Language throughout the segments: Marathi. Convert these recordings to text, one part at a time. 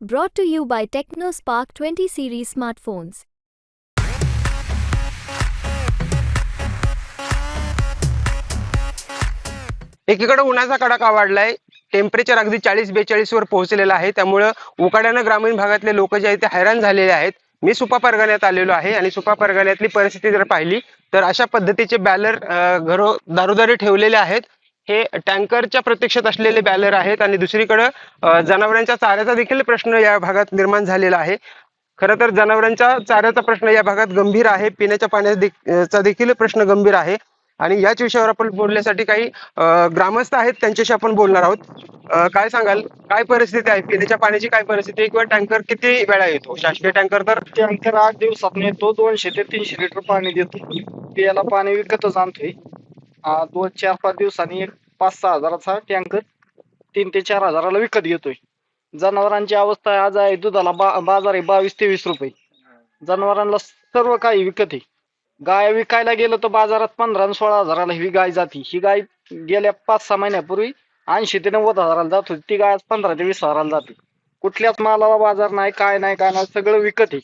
Brought to you by TechnoSpark 20 series smartphones. एकीकडे उन्हाचा कडाका वाढलाय. टेम्परेचर अगदी चाळीस बेचाळीस वर पोहोचलेलं आहे. त्यामुळं उकाड्यानं ग्रामीण भागातले लोक जे आहेत ते हैराण झालेले आहेत. मी सुपा परगण्यात आलेलो आहे आणि सुपा परगण्यातली परिस्थिती जर पाहिली तर अशा पद्धतीचे बॅलर घरो दारोदारी ठेवलेले आहेत. हे टँकरच्या प्रतीक्षेत असलेले बॅलर आहेत आणि दुसरीकडं जनावरांच्या चाऱ्याचा देखील प्रश्न या भागात निर्माण झालेला आहे. खरं तर जनावरांच्या चाऱ्याचा प्रश्न या भागात गंभीर आहे. पिण्याच्या पाण्याचा देखील प्रश्न गंभीर आहे. आणि याच विषयावर आपण बोलण्यासाठी काही ग्रामस्थ आहेत त्यांच्याशी आपण बोलणार आहोत. काय सांगाल? काय परिस्थिती आहे? पिण्याच्या पाण्याची काय परिस्थिती आहे? किंवा टँकर किती वेळा येतो? शासकीय टँकर तर? टँकर आठ दिवसात येतो दोनशे ते तीनशे लिटर पाणी देतो. पियाला पाणी विकतच आणतोय. दोन चार पाच दिवसांनी एक पाच सहा हजाराचा टँकर तीन ते चार हजाराला विकत घेतोय. जनावरांची अवस्था आज आहे दुधाला बा बाजार आहे बावीस तेवीस रुपये. जनावरांना सर्व काही विकत आहे. गाय विकायला गेलं तर बाजारात पंधरा आणि सोळा हजाराला ही गाय जाती. ही गाय गेल्या पाच सहा महिन्यापूर्वी ऐंशी ते नव्वद हजाराला जात होती. ती गाय आज पंधरा ते वीस हजाराला जाते. कुठल्याच मालाला बाजार नाही काय नाही काय नाही सगळं विकत आहे.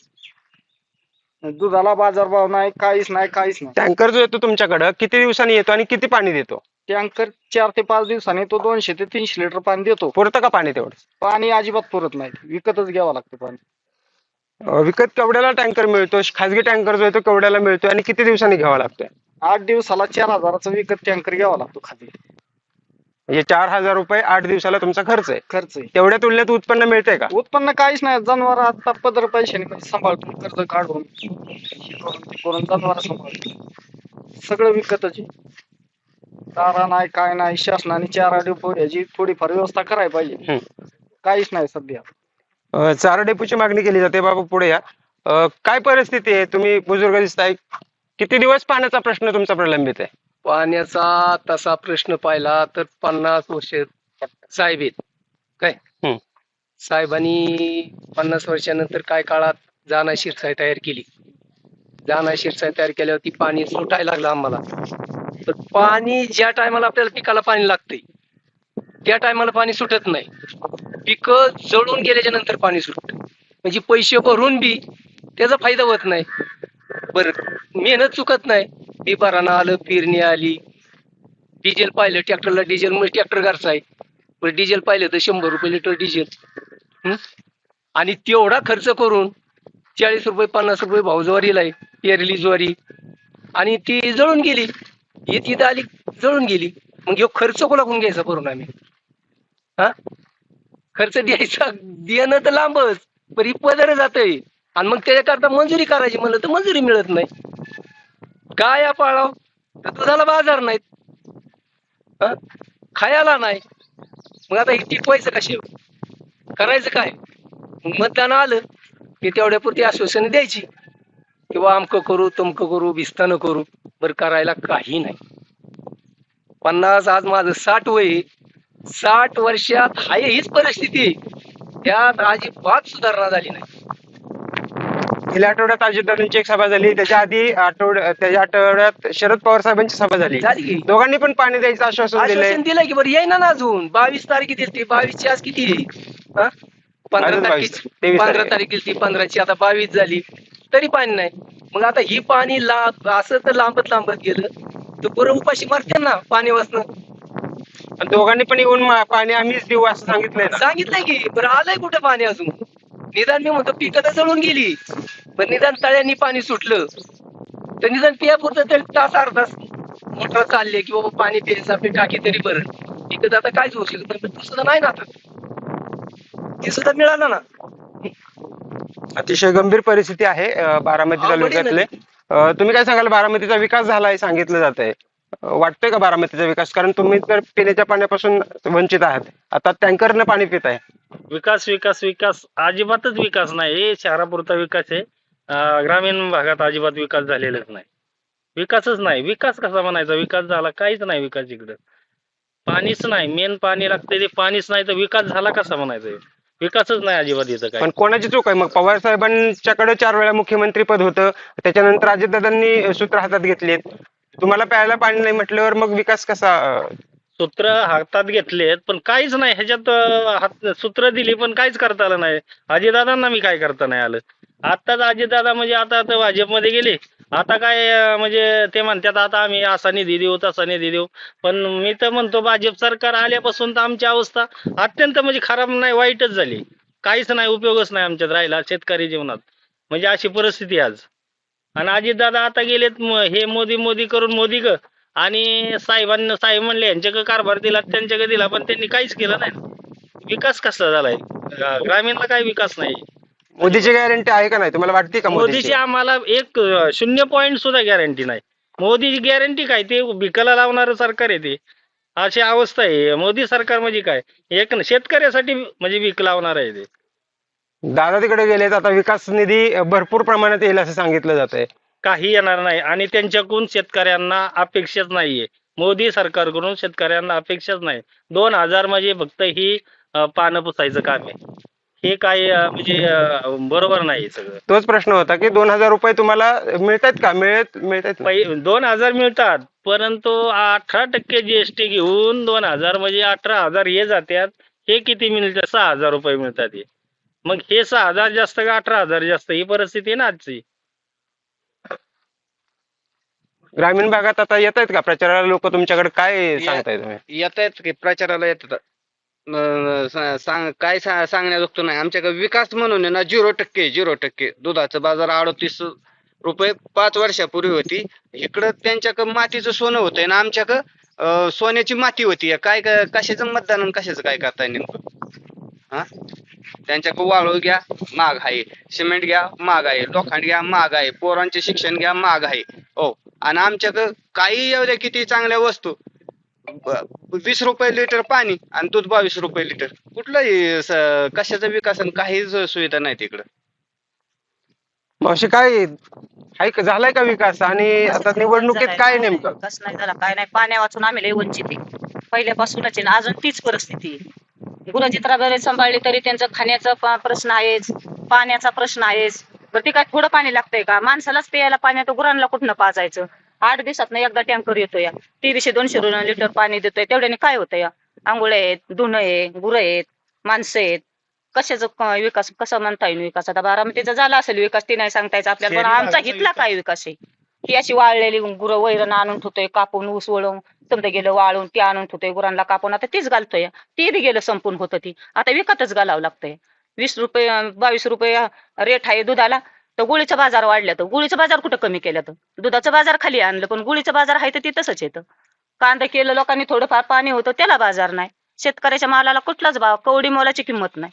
दुधाला बाजारभाव नाही काहीच नाही काहीच नाही. टँकर जो येतो तुमच्याकडं किती दिवसांनी येतो आणि किती पाणी देतो? टँकर चार ते पाच दिवसांनी तो दोनशे ते तीनशे लिटर पाणी देतो. पुरतं का पाणी तेवढं? पाणी अजिबात पुरत नाही. विकतच घ्यावं लागतं पाणी. अं, विकत केवढ्याला टँकर मिळतो? खासगी टँकर जो येतो केवढ्याला मिळतो आणि किती दिवसांनी घ्यावा लागतोय? आठ दिवसाला चार हजाराचा विकत टँकर घ्यावा लागतो खाली म्हणजे चार हजार रुपये आठ दिवसाला तुमचा खर्च आहे. खर्च आहे. तेवढ्या तुलनेत उत्पन्न मिळतंय का? उत्पन्न काहीच नाही. जनावर आता पदर पैशाने म्हणजे सांभाळतो. कर्ज काढून हे करून ते करून जनावर सांभाळतो. सगळं विकतच आहे. चारा नाही काय नाही शासनाने चारा डिपो याची थोडीफार व्यवस्था करायला पाहिजे. हम्म. काहीच नाही सध्या. अं, चारा डेपोची मागणी केली जाते. बाबा पुढे या. अं, काय परिस्थिती आहे? तुम्ही बुजुर्ग दिसताय. किती दिवस पाण्याचा प्रश्न तुमचा प्रलंबित आहे? पाण्याचा तसा प्रश्न पाहिला तर पन्नास वर्ष साहेब आहेत. काय. साहेबांनी पन्नास वर्षानंतर काय काळात जाना शिरसाई तयार केली. जाना शिरसाई तयार केल्यावरती पाणी सुटायला लागलं आम्हाला. तर पाणी ज्या टायमाला आपल्याला पिकाला पाणी लागतंय त्या टायमाला पाणी सुटत नाही. पिकं जळून गेल्याच्यानंतर पाणी सुटत. म्हणजे पैसे भरून बी त्याचा फायदा होत नाही. बर मेहनत चुकत नाही. भरानं आलं पेरणी आली. डिझेल पाहिलं ट्रॅक्टरला डिझेल म्हणजे ट्रॅक्टर घरचा आहे. पण डिझेल पाहिलं तर शंभर रुपये लिटर डिझेल. आणि तेवढा खर्च करून चाळीस रुपये पन्नास रुपये भाव ज्वारीला आहे पेरली ज्वारी. आणि ती जळून गेली. ही तिथं आली जळून गेली. मग ह्यो खर्च कोणाकडून घ्यायचा करून आम्ही? हा? खर्च द्यायचा देणं तर लांबच पण ही पदर जातंय. आणि मग त्याच्याकरता मंजुरी करायची म्हणलं तर मंजुरी मिळत नाही. काय पाळाव. तर दुधाला बाजार नाहीत. खायला नाही. मग आता हे टिकवायचं कसे करायचं काय? मतदान आलं की तेवढ्यापुरती आश्वासनं द्यायची. किंवा अमकं करू तुमकं करू बिस्तानं करू. बरं करायला काही नाही. पन्नास आज माझं साठ वय साठ वर्षात हाय हीच परिस्थिती आहे. त्यात अजिबात सुधारणा झाली नाही. गेल्या आठवड्यात अजितदादांची एक सभा झाली. त्याच्या आधी आठवड त्याच्या आठवड्यात शरद पवार साहेबांची सभा झाली. झाली की? दोघांनी पण पाणी द्यायचं आश्वासन दिलंय. आश्वासन दिलंय की बरं येईना ना अजून. बावीस तारीख दिली बावीसची आज किती? हा? पंधरा अजून तारीख 22, 23 पंधरा तारीख. तारीख दिली पंधराची. आता बावीस झाली. तरी पाणी नाही. मग आता ही पाणी लांब असं तर लांबत लांबत गेलं. तर बरं उपाशी मारते ना पाणी वाचणं आणि दोघांनी पण येऊन मा- पाणी आम्हीच देऊ असं सांगितलंय ना. सांगितलंय की बरं आलंय कुठं पाणी अजून? निदान मी म्हणतो पिकं तर जळून गेली. पण निदान तळ्यांनी पाणी सुटलं. तर निदान पियापुरतं तरी तास अर्धा मोटर चालले की बाबा पाणी प्यायचं आपली टाकी तरी बरं पिकं आता काहीच होऊ शकत नाही पण ते सुद्धा नाही ना आता. ते सुद्धा मिळालं ना. अतिशय गंभीर परिस्थिती आहे बारामती आहे तालुक्यातले तुम्ही काय सांगाल बारामतीचा विकास झालाय सांगितलं जात आहे वाटतंय का बारामतीचा विकास? कारण तुम्ही तर पिण्याच्या पाण्यापासून वंचित आहात. आता टँकरनं पाणी पित आहे विकास विकास विकास. अजिबातच विकास नाही हे शहरापुरता विकास आहे. ग्रामीण भागात अजिबात विकास झालेलाच नाही. विकासच नाही. विकास कसा म्हणायचा? विकास झाला काहीच नाही विकास इकडं. पाणीच नाही. मेन पाणी लागते ते पाणीच नाही तर विकास झाला कसा म्हणायचा? विकासच नाही अजिबात इथं काय पण कोणाची चूक आहे? मग पवार साहेबांच्याकडे चार वेळा मुख्यमंत्री पद होतं. त्याच्यानंतर अजितदादांनी सूत्र हातात घेतलेत. तुम्हाला प्यायला पाणी नाही म्हटल्यावर मग विकास कसा सूत्र हातात घेतलेत पण काहीच नाही. ह्याच्यात सूत्र दिली पण काहीच करता आलं नाही. अजितदादांना मी काय करता नाही आलं? आत्ताच अजितदादा म्हणजे आता आता भाजपमध्ये गेले. आता काय अं, म्हणजे ते म्हणतात आता आम्ही असा निधी देऊ तसा निधी देऊ. पण मी तर म्हणतो भाजप सरकार आल्यापासून तर आमची अवस्था अत्यंत म्हणजे खराब नाही वाईटच झाली. काहीच नाही उपयोगच नाही आमच्यात राहिला शेतकरी जीवनात. म्हणजे अशी परिस्थिती आहे आज. आणि अजितदादा आता गेलेत म- हे मोदी मोदी करून मोदी ग. आणि साहेबांना साहेब म्हणले यांच्याकडे कारभार दिला त्यांच्याकडे दिला पण त्यांनी काहीच केलं नाही. विकास कसा झालाय? ग्रामीणला काही विकास नाही? मोदीची गॅरंटी आहे का नाही? तुम्हाला वाटते का मोदीची? मोदीची आम्हाला एक अं, शून्य पॉईंट सुद्धा गॅरंटी नाही. मोदीची गॅरंटी काय? ते भिकाला लावणारं सरकार आहे ते. अशी अवस्था आहे. मोदी सरकार म्हणजे काय? एक न- शेतकऱ्यासाठी म्हणजे भीक लावणार आहे ते. दादा तिकडे गेलेत आता विकास निधी भरपूर प्रमाणात येईल असं सांगितलं जात आहे काही येणार नाही आणि त्यांच्याकडून शेतकऱ्यांना अपेक्षाच नाहीये. मोदी सरकारकडून शेतकऱ्यांना अपेक्षाच नाही. दोन हजार म्हणजे फक्त ही अं, पानं पुसायचं काम आहे. हे काय अं, म्हणजे अं, बरोबर नाही सगळं. तोच प्रश्न होता की दोन हजार रुपये तुम्हाला मिळतात का? मिळत मिळतात ना? पै दोन हजार मिळतात परंतु अठरा टक्के जीएसटी घेऊन दोन हजार म्हणजे अठरा हजार हे जातात हे किती मिळतात सहा हजार रुपये मिळतात हे. मग हे सहा हजार जास्त का अठरा हजार जास्त? ही परिस्थिती आहे ना आजची. ग्रामीण भागात आता येत आहेत का? प्रचाराला लोक तुमच्याकडे काय सांगताय तुम्ही? येत आहेत की प्रचाराला येतात. सांग काय सांगण्याजोगतो नाही. आमच्याकडे विकास म्हणून आहे ना झिरो टक्के झिरो टक्के. दुधाचं बाजार अडतीस रुपये पाच वर्षापूर्वी होती. इकडं त्यांच्याकडं मातीचं सोनं होतंय ना आमच्याकडं सोन्याची माती होती. काय कशाचं मतदान कशाचं काय करताय नेमकं? हा? त्यांच्याकडं वाळू घ्या महाग आहे. सिमेंट घ्या महाग आहे. लोखंड घ्या महाग आहे. पोरांचे शिक्षण घ्या महाग आहे. हो. आणि आमच्याकडं काही एवढ्या किती चांगल्या वस्तू. वीस रुपये लिटर पाणी आणि दूध बावीस रुपये लिटर. कुठलाही स- कशाचा विकास आणि काहीच सुविधा नाही तिकडं. मावशी काय आहे का झालाय का विकास? आणि आता निवडणुकीत काय नेमकं? कस नाही झाला काय नाही. पाण्या वाचून आम्ही लय वंचित आहे. पहिल्यापासूनच आहे ना अजून तीच परिस्थिती आहे. सांभाळली तरी त्यांचं खाण्याचा प- प्रश्न आहेच. पाण्याचा प्रश्न आहेच. बरं ते काय थोडं पाणी लागतंय का? माणसालाच प्यायला पाणी तर गुरांना कुठनं पाजायचं? आठ दिवसात एकदा टँकर येतो या दीडशे दोनशे लिटर पाणी देतोय. तेवढ्याने काय होतं या आंघोळ आहेत धुणं आहे गुरं आहेत माणसं आहेत. कशाचा विकास कसा म्हणता येईल विकास? आता बारामतीचा झाला असेल विकास ते नाही सांगता यायचं आपल्याला. पण आमचा हितला काय विकास आहे? ही अशी वाळलेली गुरं वैरण आणून ठेवतोय कापून ऊस वळून समजा गेलं वाळून ती आणून ठेवतोय गुरांना कापून. आता तीच घालतोय. ती बी गेलं संपून होतं ती. आता विकतच घालावं लागतंय. वीस रुपये बावीस रुपये रेट आहे दुधाला. तर गुळीचा बाजार वाढल्या तर गुळीचा बाजार कुठं कमी केलं तर? दुधाचं बाजार खाली आणलं पण गुळीचं बाजार आहे तर ते तसंच येतं. कांदा केलं लोकांनी थोडंफार पाणी होतं त्याला बाजार नाही. शेतकऱ्याच्या मालाला कुठलाच भाव कवडी मोलाची किंमत नाही.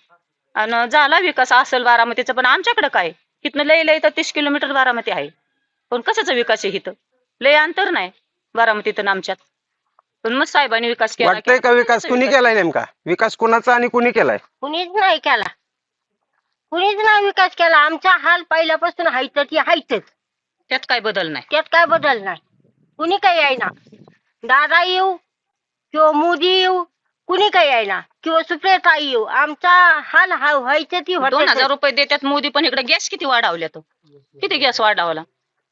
आणि झाला विकास असेल बारामतीचा पण आमच्याकडे काय? इथनं लय लय तर तीस किलोमीटर बारामती आहे. पण कशाचा विकास आहे इथं? लय अंतर नाही बारामतीत आणि आमच्यात. पण मग साहेबांनी विकास केला वाटतंय का विकास? कुणी केलाय नेमका? विकास कुणाचा आणि कुणी केलाय? कुणीच नाही केला. कुणीच नाही विकास केला. आमचा हाल पहिल्यापासून हायच ती हायच त्यात काय बदल नाही. त्यात काय बदल नाही. कुणी काही येईना दादा येऊ किंवा मोदी येऊ कुणी काही येईना किंवा सुप्रियता येऊ. आमचा हाल हा व्हायचं ती दोन हजार रुपये देतात मोदी पण इकडे गॅस किती वाढवल्या तो? किती गॅस वाढवला?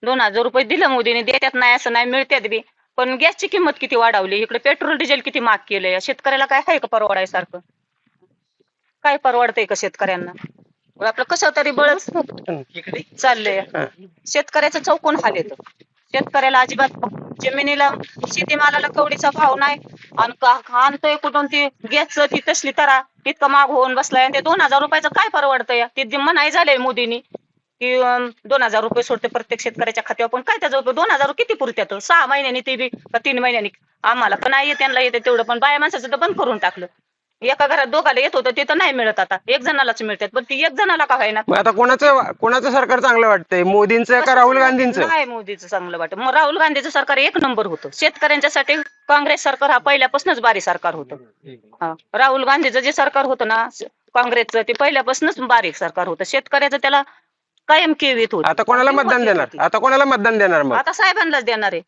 दोन हजार रुपये दिलं मोदीने देतात नाही असं नाही मिळतात बी. पण गॅसची किंमत किती वाढवली? इकडे पेट्रोल डिझेल किती महाग केलंय? शेतकऱ्याला काय आहे का परवडायसारखं? काय परवडतंय का शेतकऱ्यांना? आपलं कसं तरी बळच चाललंय. शेतकऱ्याचं चौकून हाल येतं शेतकऱ्याला अजिबात जमिनीला शेतीमालाला कवडीचा भाव नाही. आणि का- आणतोय कुठून ती गॅसचं ती तसली तरा इतकं माग होऊन बसलाय. आणि ते दोन हजार रुपयाचं काय परवडतंय? ते म्हणाय झालंय मोदींनी की दोन हजार रुपये सोडते प्रत्येक शेतकऱ्याच्या खात्यावर. पण काय त्याचं? दोन हजार किती पुरत्यात? सहा महिन्यांनी ते बी का तीन महिन्यांनी? आम्हाला पण नाही येत, त्यांना येते तेवढं. पण बाया माणसाचं तर बंद करून टाकलं. एका घरात दोघाला येत होतं ते तर नाही मिळत आता. एक जणालाच मिळतात पण ती एक जणाला का व्हायना मग आता कोणाचं कोणाचं सरकार चांगलं वाटतंय? मोदींचं का राहुल गांधींचं? नाही मोदीचं चांगलं वाटत. मग राहुल गांधीचं सरकार एक नंबर होतं. शेतकऱ्यांच्यासाठी काँग्रेस सरकार हा पहिल्यापासूनच बारी सरकार होतं. हा. राहुल गांधीचं जे सरकार होतं ना स- काँग्रेसचं ते पहिल्यापासूनच बारीक सरकार होतं. शेतकऱ्याचं त्याला कायम केवीत होत. आता कोणाला मतदान देणार? आता कोणाला मतदान देणार मग? आता साहेबांनाच देणार आहे.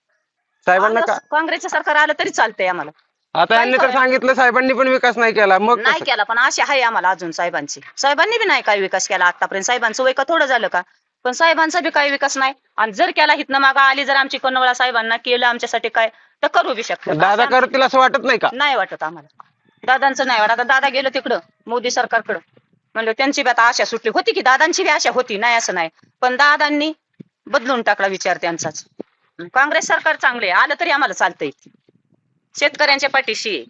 साहेबांना का काँग्रेसचं सरकार आलं तरी चालतंय आम्हाला. आता यांनी तर सांगितलं साहेबांनी पण विकास नाही केला. मग नाही? केला पण अशी आहे आम्हाला अजून साहेबांची. साहेबांनी बी नाही काय विकास केला आतापर्यंत. साहेबांचं वय का थोडं झालं का? पण साहेबांचा बी काही विकास नाही. आणि जर केला हितनं मागा आली जर आमची कन्नवळा साहेबांना केलं आमच्यासाठी काय तर करू बी शकतात. दादा करतील असं वाटत नाही का? नाही वाटत आम्हाला. दादांचं नाही वाटत. आता दादा गेलो तिकडं मोदी सरकारकडं. म्हणलं त्यांची बी आता आशा सुटली. होती की दादांची बी आशा होती नाही असं नाही. पण दादांनी बदलून टाकला विचार त्यांचाच. काँग्रेस सरकार चांगले. आलं तरी आम्हाला चालतंय. शेतकऱ्यांच्या पाठीशी.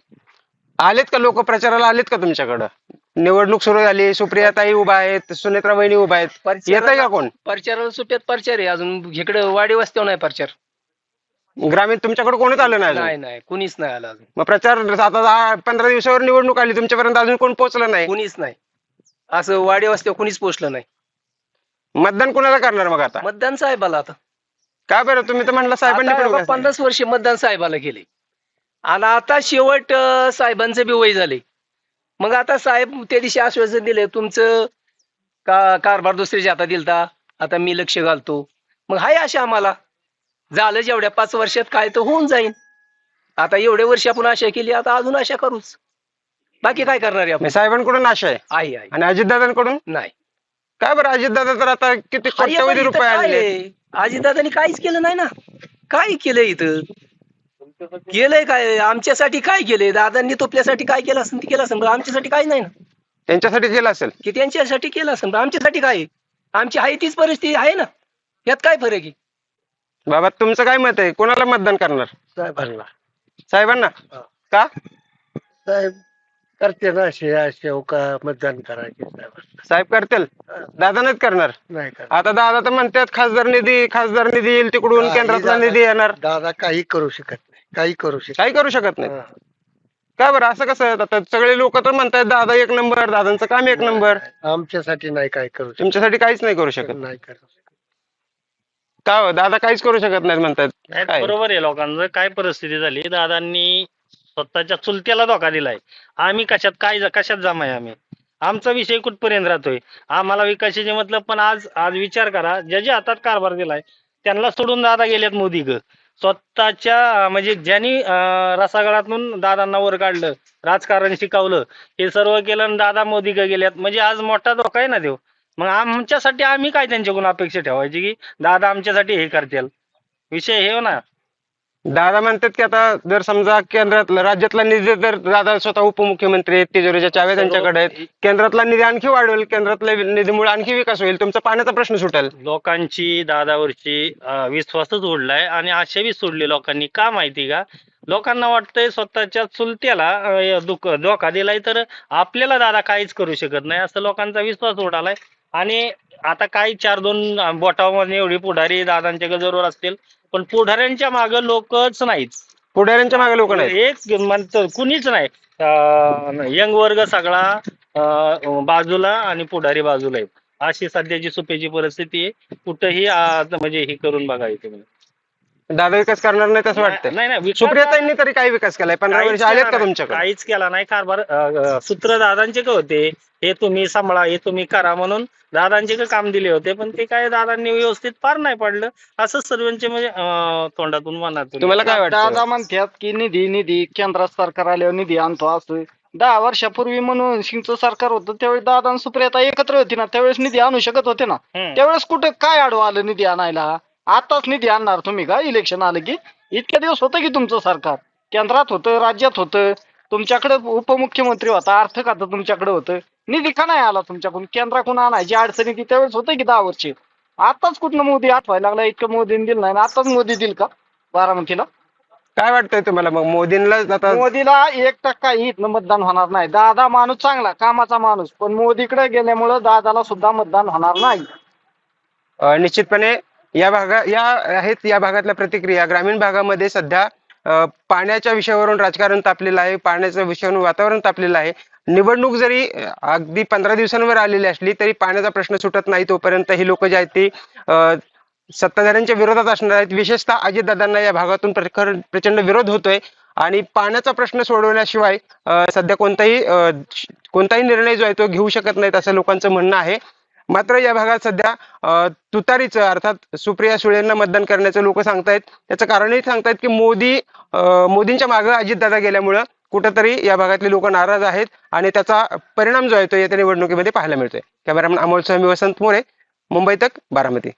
आलेत का लोक? प्रचाराला आलेत का तुमच्याकडं? निवडणूक सुरू झाली सुप्रियाताई उभा आहेत सुनेत्रा वहिनी उभा आहेत. येत आहे का कोण? प्रचाराला सुट्ट्यात प्रचार आहे अजून. इकडे वाडी वस्त्यावर नाही प्रचार. ग्रामीण तुमच्याकडे कोणच आलं नाही अजून? नाही नाही. कुणीच नाही आलं अजून. मग प्रचार आता दहा पंधरा दिवसावर निवडणूक आली तुमच्यापर्यंत अजून कोण पोहोचलं नाही? कुणीच नाही. असं वाडी वस्त्यावर कुणीच पोचलं नाही. मतदान कोणाला करणार मग आता? मतदान साहेबाला आता. काय बरं? तुम्ही तर म्हणला साहेबांनी आता पण. पन्नास वर्ष मतदान साहेबाला केले. आणि आता शेवट साहेबांचं बी वय झाले मग आता साहेब त्या दिवशी आश्वासन दिले तुमचं का कारभार दुसऱ्याच्या हातात दिलता आता मी लक्ष घालतो. मग हाय आशा आम्हाला. झालं जेवढ्या पाच वर्षात काय तर होऊन जाईल आता एवढे वर्ष आपण आशा केली आता अजून आशा करूच. बाकी काय करणार आहे आपण? साहेबांकडून आशा आहे. आहे आहे. आणि अजितदादांकडून? नाही. काय बरं अजितदादा तर आता किती कोट्यवधी रुपये आणले? अजितदादांनी काहीच केलं नाही ना. काय केलंय इथं? केलंय काय? आमच्यासाठी काय केलंय दादांनी तोपल्यासाठी काय केलं असेल ते केलं असेल. पण आमच्यासाठी काय नाही ना? त्यांच्यासाठी केलं असेल. की त्यांच्यासाठी केलं असेल. पण आमच्यासाठी काय आहे? आमची आहे तीच परिस्थिती आहे ना? यात काय फरक आहे? बाबा तुमचं काय मत आहे? कोणाला मतदान करणार? साहेबांना. साहेबांना? का? साहेब करते ना असे असे का मतदान करायचे साहेब साहेब करतील? दादा नाहीत करणार? नाही का आता दादा तर म्हणतात खासदार निधी खासदार निधी येईल तिकडून केंद्रातला निधी येणार. दादा काही करू शकत काही करू शकत काही करू शकत नाही. नाही. का बरं? असं कसं आहे? आता सगळे लोक तर म्हणतात दादा एक नंबर दादांचं काम एक नंबर. आमच्यासाठी नाही काय करू शकत. तुमच्यासाठी काहीच नाही करू शकत. नाही करू शकत. का हो? दादा काहीच करू शकत नाहीत म्हणतात नाही, काय? बरोबर आहे लोकांचं. काय परिस्थिती झाली? दादांनी स्वतःच्या चुलत्याला धोका दिलाय. आम्ही कशात काय कशात जमाय आम्ही? आमचा विषय कुठपर्यंत राहतोय? आम्हाला विकासाचे मतलब पण आज आज विचार करा. ज्याच्या हातात कारभार दिलाय त्यांना सोडून दादा गेलेत मोदी ग. स्वतःच्या म्हणजे ज्यांनी रसागळातून दादांना वर काढलं राजकारण शिकवलं हे सर्व केलं आणि दादा मोदी ग गेल्यात म्हणजे आज मोठा धोका आहे ना देव. मग आमच्यासाठी आम्ही काय त्यांच्याकडून अपेक्षा ठेवायची की दादा आमच्यासाठी हे करतील? विषय हे हो ना. दादा म्हणतात की आता जर समजा केंद्रातला राज्यातला निधी जर दादा स्वतः उपमुख्यमंत्री आहेत तिजोरीच्या चाव्या त्यांच्याकडे आहेत केंद्रातला निधी आणखी वाढवेल केंद्रातल्या निधीमुळे आणखी विकास होईल तुमचा पाण्याचा प्रश्न सुटेल. लोकांची दादावरची अं, विश्वासच उडलाय आणि आशा बी सोडली लोकांनी. का माहिती का? लोकांना वाटतंय स्वतःच्या चुलत्याला अं, दुःख धोका दिलाय तर आपल्याला दादा काहीच करू शकत नाही असं लोकांचा विश्वास उडालाय. आणि आता काही चार दोन बोटामध्ये एवढी पुढारी दादांच्या गजरवर असतील पण पुढाऱ्यांच्या मागे लोकच नाहीत. पुढाऱ्यांच्या मागे लोक नाहीत. एक म्हणतो कुणीच नाही. अं, यंग वर्ग सगळा अं, बाजूला आणि पुढारी बाजूला आहेत. अशी सध्याची सुपेची परिस्थिती आहे. कुठंही अं, म्हणजे हे करून बघायचं. दादा विकास करणार नाही असं वाटतंय. नाही नाही विकास- सुप्रियाताईंनी तरी काय विकास केलाय पंधरा काहीच वर्ष आलेत केला का नाही. तुमच्याकडे? काहीच केला नाही कारभार अं, सूत्र दादांचे का होते? हे तुम्ही सांभाळा हे तुम्ही करा म्हणून दादांचे का काम दिले होते? पण ते काय दादांनी व्यवस्थित पार नाही पडलं. असं सर्वांचे म्हणजे अं, तोंडातून मनातून तुम्हाला काय वाटतं? दादा म्हणतात की निधी निधी केंद्रात सरकार आल्यावर निधी आणतो असतो दहा वर्षापूर्वी म्हणून सिंगचं सरकार होतं त्यावेळेस दादा आणि सुप्रियाता एकत्र होती ना त्यावेळेस निधी आणू शकत होते ना. हम्म. त्यावेळेस कुठे काय आडवं आलं निधी आणायला? आताच निधी आणणार तुम्ही का? इलेक्शन आलं की? इतक्या दिवस होतं की तुमचं सरकार? केंद्रात होतं राज्यात होतं? तुमच्याकडे उपमुख्यमंत्री होता अर्थ खातं तुमच्याकडे होतं. निधी का नाही आला तुमच्याकडून? केंद्राकडून आणायची अडचणी ती त्यावेळेस होतं की दहा वर्षे आताच कुठनं मोदी आठवायला लागला? इतकं मोदीने दिलं नाही ना? आताच मोदी दिल का बारामतीला? काय वाटतंय तुम्हाला? मग मोदींना आता मोदीला एक टक्का इथनं मतदान होणार नाही. दादा माणूस चांगला कामाचा माणूस. पण मोदीकडे गेल्यामुळं दादाला सुद्धा मतदान होणार नाही. निश्चितपणे या भागा या आहेत या भागातल्या प्रतिक्रिया. ग्रामीण भागामध्ये सध्या पाण्याच्या विषयावरून राजकारण तापलेलं आहे पाण्याच्या विषयावरून वातावरण तापलेलं आहे. निवडणूक जरी अगदी पंधरा दिवसांवर आलेली असली तरी पाण्याचा प्रश्न सुटत नाही तोपर्यंत ही लोक जे आहेत ती सत्ताधाऱ्यांच्या विरोधात असणार आहेत. विशेषतः अजितदादांना या भागातून प्रखर प्रचंड विरोध होतोय. आणि पाण्याचा प्रश्न सोडवण्याशिवाय सध्या कोणताही कोणताही निर्णय जो आहे तो घेऊ शकत नाहीत असं लोकांचं म्हणणं आहे. मात्र या भागात सध्या तुतारीचं अर्थात सुप्रिया सुळेंना मतदान करण्याचं लोक सांगतायत. त्याचं कारणही सांगतायत की मोदी मोदींच्या मागे अजितदादा गेल्यामुळं कुठंतरी या भागातले लोक नाराज आहेत आणि त्याचा परिणाम जो आहे तो येत्या निवडणुकीमध्ये पाहायला मिळतोय. कॅमेरामॅन अमोल स्वामी वसंत मोरे मुंबई तक बारामती.